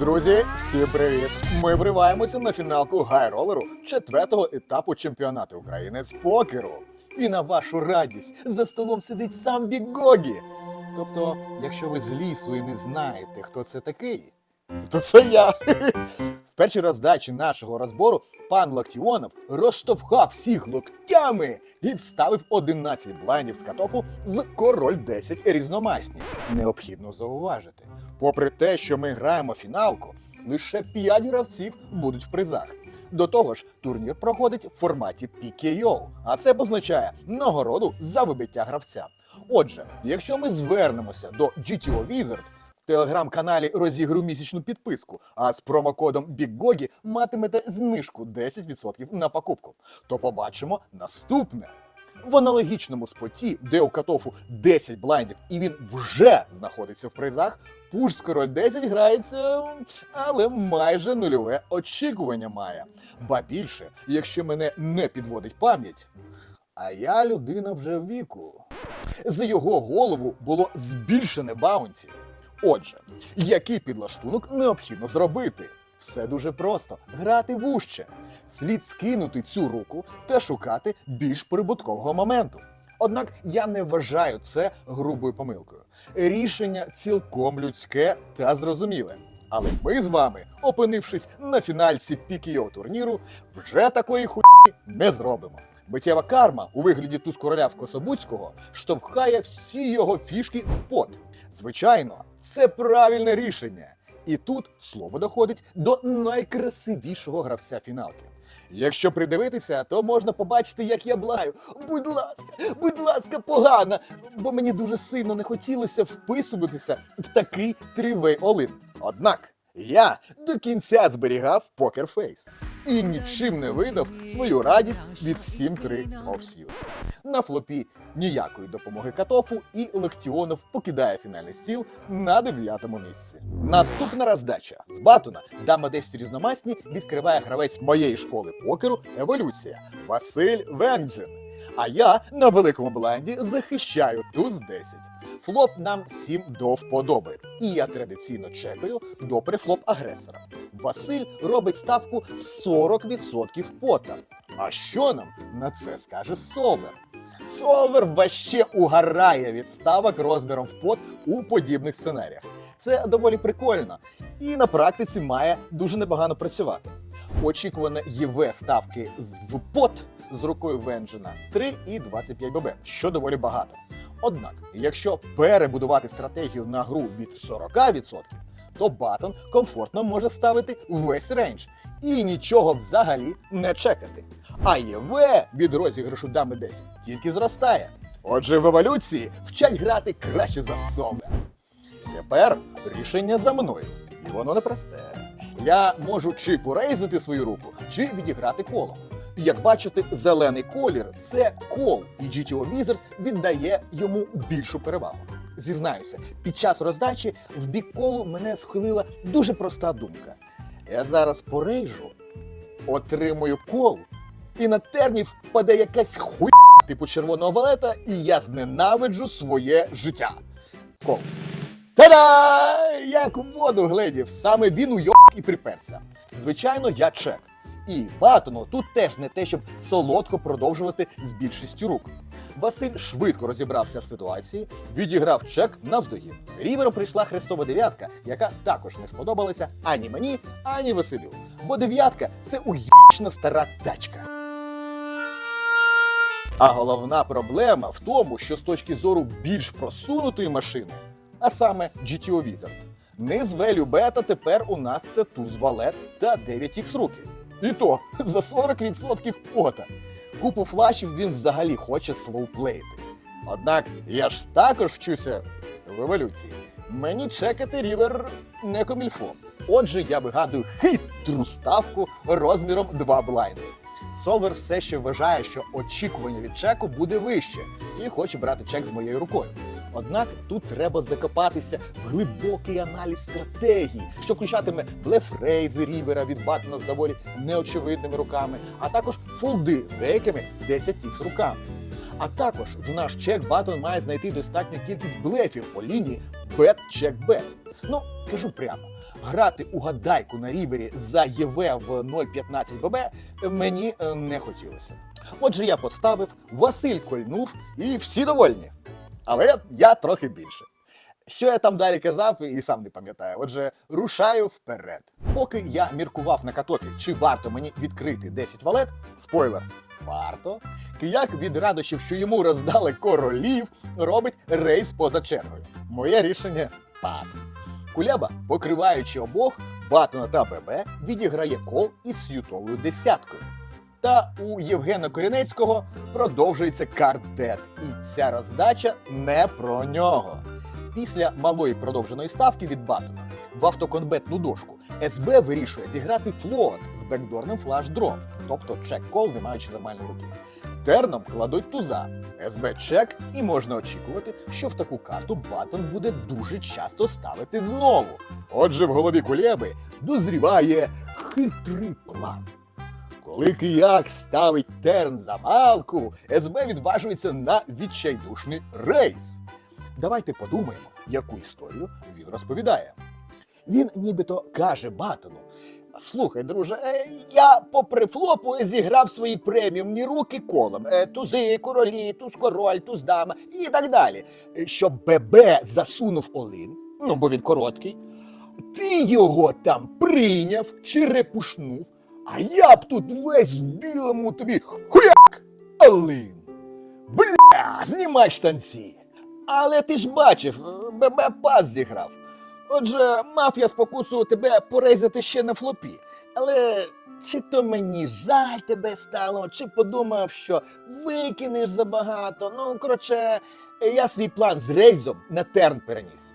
Друзі, всім привіт! Ми вриваємося на фіналку гайролеру четвертого етапу чемпіонату України з покеру. І на вашу радість за столом сидить сам Бігогі. Тобто, якщо ви з лісу і не знаєте, хто це такий, то це я. В першій роздачі нашого розбору пан Локтіонов розштовхав всіх локтями і вставив 11 блайндів з катофу з король 10 різномасні. Необхідно зауважити. Попри те, що ми граємо фіналку, лише 5 гравців будуть в призах. До того ж, турнір проходить в форматі PKO, а це позначає нагороду за вибиття гравця. Отже, якщо ми звернемося до GTO Wizard, в телеграм-каналі розіграю місячну підписку, а з промокодом BigGogi матимете знижку 10% на покупку. То побачимо наступне. В аналогічному споті, де у катофу 10 блайндів і він вже знаходиться в призах, пуш з король 10 грається, але майже нульове очікування має. Ба більше, якщо мене не підводить пам'ять, а я людина вже в віку. За його голову було збільшене баунті. Отже, який підлаштунок необхідно зробити? Все дуже просто: грати вужче. Слід скинути цю руку та шукати більш прибуткового моменту. Однак я не вважаю це грубою помилкою. Рішення цілком людське та зрозуміле. Але ми з вами, опинившись на фінальці PKO турніру, вже такої хуйні не зробимо. Миттєва карма у вигляді туз короля в Кособуцького штовхає всі його фішки в пот. Звичайно, це правильне рішення. І тут слово доходить до найкрасивішого гравця фіналки. Якщо придивитися, то можна побачити, як я благаю. Будь ласка, будь ласка, погана, бо мені дуже сильно не хотілося вписуватися в такий тривей олин. Однак я до кінця зберігав покерфейс і нічим не видав свою радість від 7-3 овсів. На флопі ніякої допомоги Катофу, і Лектіонов покидає фінальний стіл на дев'ятому місці. Наступна роздача з Батона дама 10 різномасні відкриває гравець моєї школи покеру Еволюція Василь Венджин. А я на великому блайнді захищаю туз 10. Флоп нам всім до вподоби. І я традиційно чекаю до префлоп агресора. Василь робить ставку 40% пота. А що нам на це скаже Солвер? Солвер ваще угорає від ставок розміром в пот у подібних сценаріях. Це доволі прикольно і на практиці має дуже непогано працювати. Очікуване ЄВ ставки в пот з рукою Венджина 3,25 ББ, що доволі багато. Однак, якщо перебудувати стратегію на гру від 40%, то Батон комфортно може ставити весь рейндж і нічого взагалі не чекати. А ЄВ від розіграшу дами 10 тільки зростає. Отже, в еволюції вчать грати краще за Солвер. Тепер рішення за мною, і воно непросте. Я можу чи порейзити свою руку, чи відіграти коло. Як бачите, зелений колір це кол, і GTO Wizard віддає йому більшу перевагу. Зізнаюся, під час роздачі в бік колу мене схилила дуже проста думка. Я зараз порейжу, отримую кол, і на терні впаде якась хуй типу червоного балета, і я зненавиджу своє життя. Кол. Та-да! Як у воду гледів, саме він у йок і приперся. Звичайно, я чек. І Батону тут теж не те, щоб солодко продовжувати з більшістю рук. Василь швидко розібрався в ситуації, відіграв чек навздогін. Рівером прийшла хрестова дев'ятка, яка також не сподобалася ані мені, ані Василю. Бо дев'ятка це уйобічна стара тачка. А головна проблема в тому, що з точки зору більш просунутої машини, а саме GTO Wizard, низ Value Beta тепер у нас це туз валет та 9X руки. І то за 40% пота. Купу флашів він взагалі хоче слоуплеїти. Однак я ж також вчуся в еволюції. Мені чекати рівер не комільфо. Отже, я вигадую хитру ставку розміром 2 блайнди. Солвер все ще вважає, що очікування від чеку буде вище і хоче брати чек з моєю рукою. Однак тут треба закопатися в глибокий аналіз стратегії, що включатиме блефрейзи рівера від Батона з доволі неочевидними руками, а також фолди з деякими 10х руками. А також в наш чек Батон має знайти достатню кількість блефів по лінії бет-чек-бет. Ну, кажу прямо, грати у гадайку на рівері за ЄВ в 0,15 ББ мені е, не хотілося. Отже, я поставив, Василь кольнув і всі довольні. Але я трохи більше. Що я там далі казав, і сам не пам'ятаю. Отже, рушаю вперед. Поки я міркував на катофі, чи варто мені відкрити 10 валет, спойлер, варто. Кияк від радощів, що йому роздали королів, робить рейс поза чергою. Моє рішення пас. Куляба, покриваючи обох, Батона та ББ, відіграє кол із сютовою десяткою. Та у Євгена Корінецького продовжується кардет, і ця роздача не про нього. Після малої продовженої ставки від Батона в автоконбетну дошку СБ вирішує зіграти флот з бекдорним флаш-дром, тобто чек-кол, не маючи нормальної руки. Терном кладуть туза, СБ чек, і можна очікувати, що в таку карту Батон буде дуже часто ставити знову. Отже, в голові Кулеби дозріває хитрий план. Коли кияк ставить терн за малку, СБ відважується на відчайдушний рейс. Давайте подумаємо, яку історію він розповідає. Він нібито каже Батону: Слухай, друже, е, я попри флопу зіграв свої преміумні руки колом. Е, Тузи, королі, туз король, туз дама і так далі. Е, Щоб ББ засунув Олин, ну бо він короткий, ти його там прийняв чи репушнув, а я б тут весь в білому тобі хуяк! Олин! Бля, знімай штанці! Але ти ж бачив, ББ пас зіграв. Отже, мав я спокусу тебе порезати ще на флопі. Але чи то мені жаль тебе стало, чи подумав, що викинеш забагато. Ну, коротше, я свій план з рейзом на терн переніс.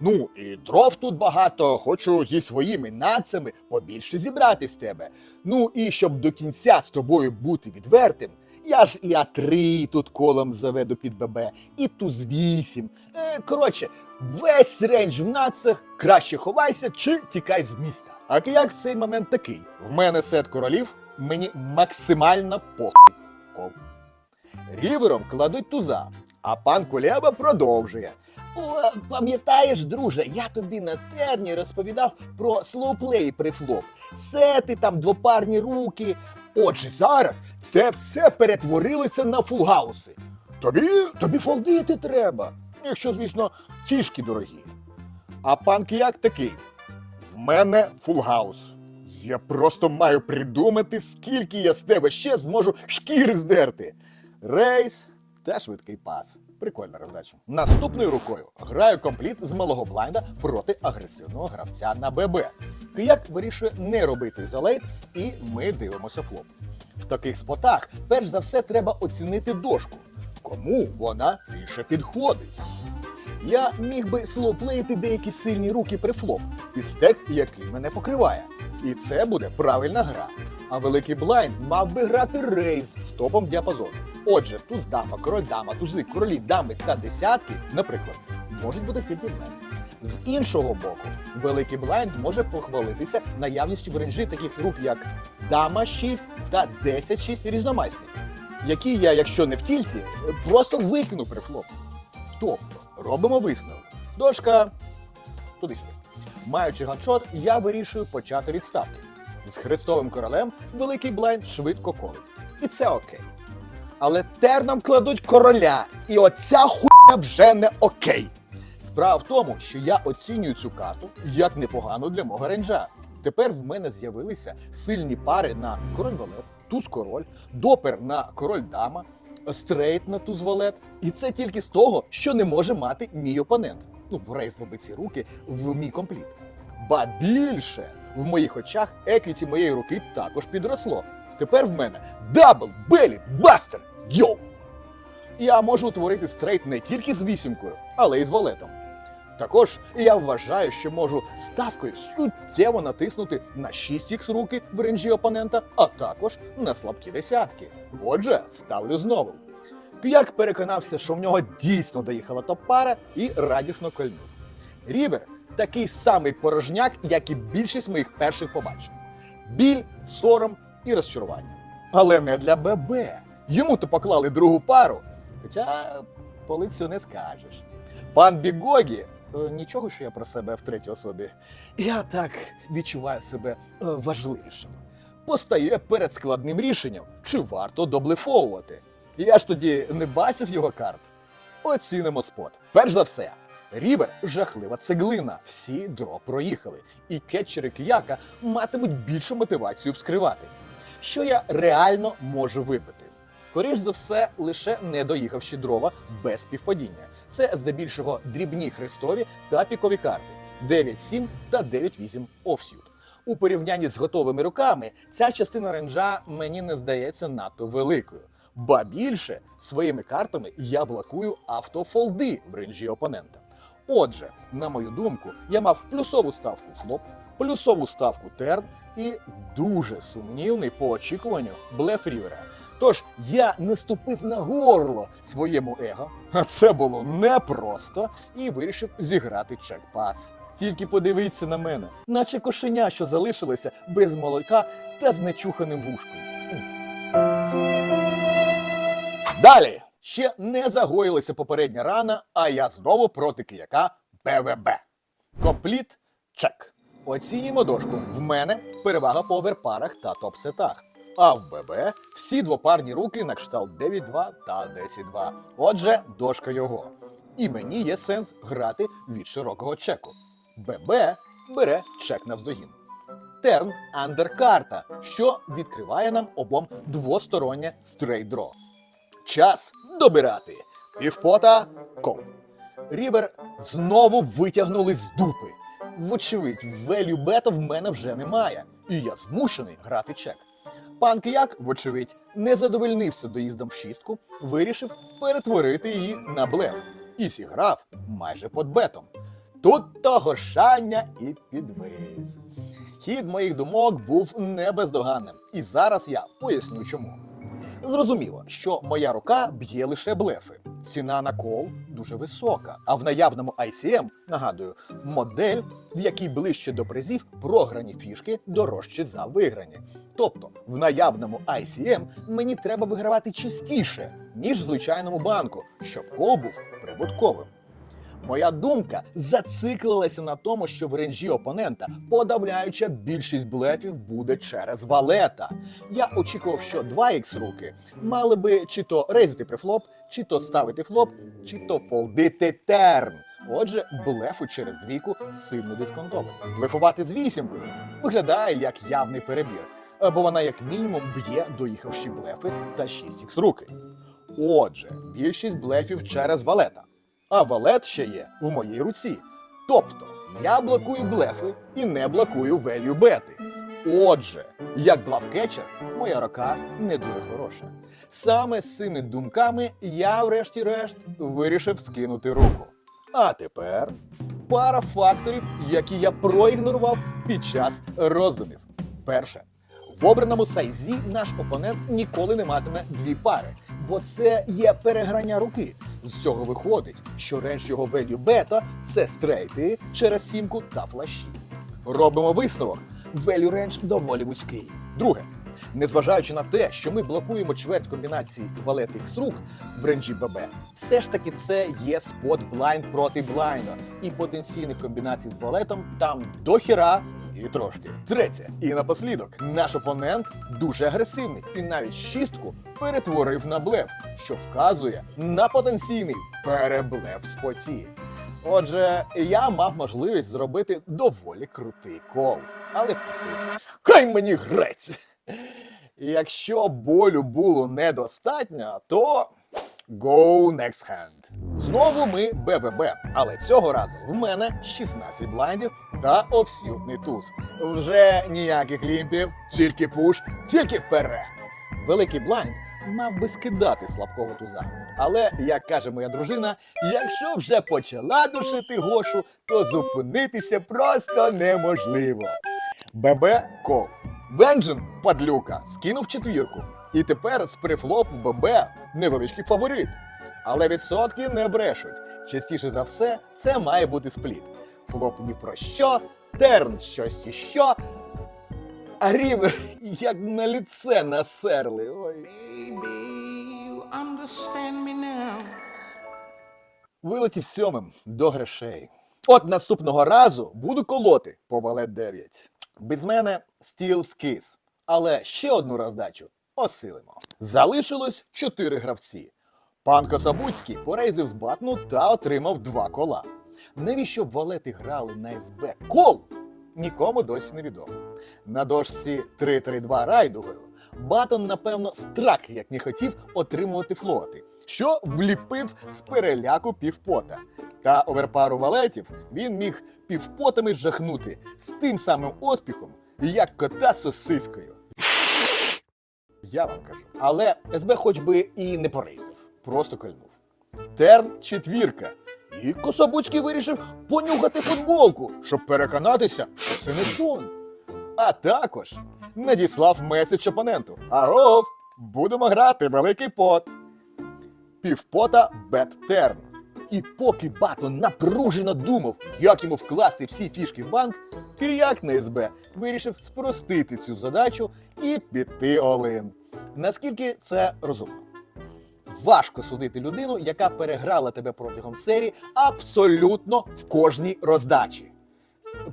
Ну, і дров тут багато, хочу зі своїми нацями побільше зібрати з тебе. Ну і щоб до кінця з тобою бути відвертим, я ж і А3 тут колом заведу під ББ, і туз 8. Е, коротше, весь рейндж в нацах, краще ховайся чи тікай з міста. А як цей момент такий? В мене сет королів, мені максимально похуй. Кол. Рівером кладуть туза, а пан Кулеба продовжує. О, пам'ятаєш, друже, я тобі на терні розповідав про слоуплей при флоп. Сети там двопарні руки. Отже, зараз це все перетворилося на фулгауси. Тобі, тобі фолдити треба, якщо, звісно, фішки дорогі. А пан Кияк такий: в мене фулгаус. Я просто маю придумати, скільки я з тебе ще зможу шкіри здерти. Рейс та швидкий пас. Прикольна роздача. Наступною рукою граю компліт з малого блайнда проти агресивного гравця на ББ. Кияк вирішує не робити ізолейт, і ми дивимося флоп. В таких спотах перш за все треба оцінити дошку. Кому вона більше підходить? Я міг би слоуплеїти деякі сильні руки при флоп, під стек, який мене покриває. І це буде правильна гра. А великий блайнд мав би грати рейс з топом діапазону. Отже, туз дама, король дама, тузи, королі, дами та десятки, наприклад, можуть бути тільки в мене. З іншого боку, великий блайнд може похвалитися наявністю в ренджі таких рук, як дама 6 та 10-6 різномасні, які я, якщо не в тільці, просто викину при флопі. Тобто, робимо висновок. Дошка туди-сюди. Маючи ганшот, я вирішую почати відставки. З хрестовим королем великий блайнд швидко колить. І це окей. Але терном кладуть короля, і оця хуйня вже не окей. Справа в тому, що я оцінюю цю карту як непогану для мого ренджа. Тепер в мене з'явилися сильні пари на король валет, туз король, допер на король дама, стрейт на туз валет. І це тільки з того, що не може мати мій опонент. Ну, рейс робить ці руки в мій компліт. Ба більше в моїх очах еквіті моєї руки також підросло. Тепер в мене дабл, белі, бастер, йоу! Я можу утворити стрейт не тільки з вісімкою, але й з валетом. Також я вважаю, що можу ставкою суттєво натиснути на 6х руки в ренжі опонента, а також на слабкі десятки. Отже, ставлю знову. Кияк переконався, що в нього дійсно доїхала топ-пара і радісно кольнув. Рівер такий самий порожняк, як і більшість моїх перших побачень. Біль, сором і розчарування. Але не для ББ. Йому то поклали другу пару. Хоча по лицю не скажеш. Пан Бігогі Нічого, що я про себе в третій особі. Я так відчуваю себе е, важливішим. Постаю я перед складним рішенням, чи варто доблефовувати. Я ж тоді не бачив його карт. Оцінимо спот. Перш за все, Рівер жахлива цеглина. Всі дро проїхали. І кетчери кияка матимуть більшу мотивацію вскривати. Що я реально можу випити? Скоріш за все, лише не доїхавши дрова без співпадіння. Це здебільшого дрібні хрестові та пікові карти 9-7 та 9-8 офсюд. У порівнянні з готовими руками ця частина ренджа мені не здається надто великою. Ба більше своїми картами я блокую автофолди в ренджі опонента. Отже, на мою думку, я мав плюсову ставку флоп, плюсову ставку терн і дуже сумнівний по очікуванню блеф рівера. Тож я не ступив на горло своєму его, а це було непросто, і вирішив зіграти чекпас. Тільки подивіться на мене, наче кошеня, що залишилося без молока та з нечуханим вушком. Далі ще не загоїлася попередня рана, а я знову проти кияка БВБ. Компліт чек. Оцінюємо дошку. В мене перевага по оверпарах та топ-сетах. А в ББ всі двопарні руки на кшталт 9-2 та 10-2. Отже, дошка його. І мені є сенс грати від широкого чеку. ББ бере чек навздогін. Терн андеркарта, що відкриває нам обом двостороннє стрейдро. Час добирати. Півпота кол. Рівер знову витягнули з дупи. Вочевидь, велю бета в мене вже немає, і я змушений грати чек. Пан Кияк, вочевидь, не задовольнився доїздом в шістку, вирішив перетворити її на блеф і зіграв майже под бетом. Тут того шання і підвис. Хід моїх думок був небездоганним, і зараз я поясню чому. Зрозуміло, що моя рука б'є лише блефи. Ціна на кол дуже висока. А в наявному ICM, нагадую, модель, в якій ближче до призів програні фішки дорожчі за виграні. Тобто, в наявному ICM мені треба вигравати частіше, ніж в звичайному банку, щоб кол був прибутковим. Моя думка зациклилася на тому, що в ренжі опонента подавляюча більшість блефів буде через валета. Я очікував, що 2х руки мали би чи то рейзити префлоп, чи то ставити флоп, чи то фолдити терн. Отже, блефи через двійку сильно дисконтовані. Блефувати з вісімкою виглядає як явний перебір, бо вона як мінімум б'є доїхавші блефи та 6х руки. Отже, більшість блефів через валета. А валет ще є в моїй руці. Тобто я блокую блефи і не блокую велю бети. Отже, як блавкетчер, моя рука не дуже хороша. Саме з цими думками я, врешті-решт, вирішив скинути руку. А тепер пара факторів, які я проігнорував під час роздумів. Перше. В обраному сайзі наш опонент ніколи не матиме дві пари, бо це є переграння руки. З цього виходить, що ренж його value бета це стрейти через сімку та флаші. Робимо висновок. Value рендж доволі вузький. Друге. Незважаючи на те, що ми блокуємо чверть комбінації валет X рук в ренджі ББ, все ж таки це є спот блайнд проти блайнда, і потенційних комбінацій з валетом там до хіра трошки. Третє, і напослідок, наш опонент дуже агресивний і навіть шістку перетворив на блеф, що вказує на потенційний переблеф споті. Отже, я мав можливість зробити доволі крутий кол, але впустив. Хай мені грець! Якщо болю було недостатньо, то go next hand. Знову ми БВБ, але цього разу в мене 16 блайндів та овсютний туз. Вже ніяких лімпів, тільки пуш, тільки вперед. Великий блайнд мав би скидати слабкого туза. Але, як каже моя дружина, якщо вже почала душити Гошу, то зупинитися просто неможливо. ББ кол. Венджин, падлюка, скинув четвірку. І тепер з прифлопу ББ невеличкий фаворит. Але відсотки не брешуть. Частіше за все, це має бути спліт. Флоп ні про що, терн щось іщо, а рівер як на ліце насерли. Ой. Вилетів сьомим до грошей. От наступного разу буду колоти по валет 9. Без мене стіл скис. Але ще одну роздачу осилимо. Залишилось 4 гравці. Пан Косабуцький порейзив з батну та отримав два кола. Навіщо валети грали на СБ кол? Нікому досі не відомо. На дошці 3-3-2 райдугою Батон, напевно, страх як не хотів отримувати флоти, що вліпив з переляку півпота. Та оверпару валетів він міг півпотами жахнути з тим самим успіхом, як кота з сосискою. Я вам кажу. Але СБ хоч би і не порейсив, просто кольнув. Терн четвірка. І Кособуцький вирішив понюхати футболку, щоб переконатися, що це не сон. А також надіслав меседж опоненту. Агов, будемо грати великий пот. Півпота бет терн. І поки Батон напружено думав, як йому вкласти всі фішки в банк, Кияк на СБ вирішив спростити цю задачу і піти олин. Наскільки це розумно? Важко судити людину, яка переграла тебе протягом серії абсолютно в кожній роздачі.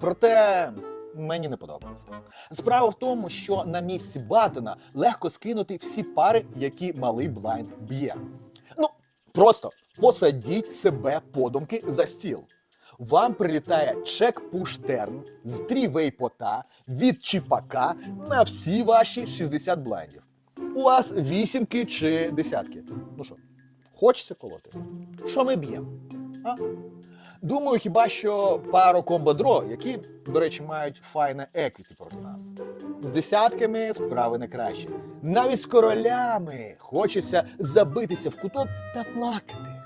Проте мені не подобається. Справа в тому, що на місці Батона легко скинути всі пари, які малий блайнд б'є. Ну, просто посадіть себе подумки за стіл. Вам прилітає чек пуштерн з трівей пота від чіпака на всі ваші 60 блайндів. У вас вісімки чи десятки. Ну що, хочеться колоти? Що ми б'ємо? Думаю, хіба що пару комбодро, які, до речі, мають файне еквіті проти нас. З десятками справи не краще. Навіть з королями хочеться забитися в куток та плакати.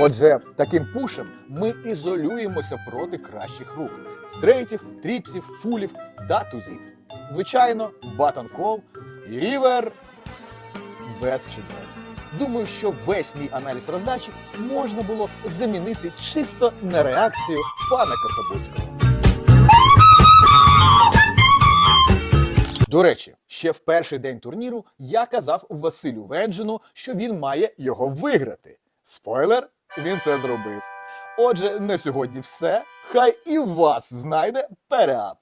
Отже, таким пушем ми ізолюємося проти кращих рук стрейтів, тріпсів, фулів та тузів. Звичайно, батон кол і рівер без чудес. Думаю, що весь мій аналіз роздачі можна було замінити чисто на реакцію пана Кособуцького. До речі, ще в перший день турніру я казав Василю Венджину, що він має його виграти. Спойлер, він це зробив. Отже, на сьогодні все. Хай і вас знайде переап.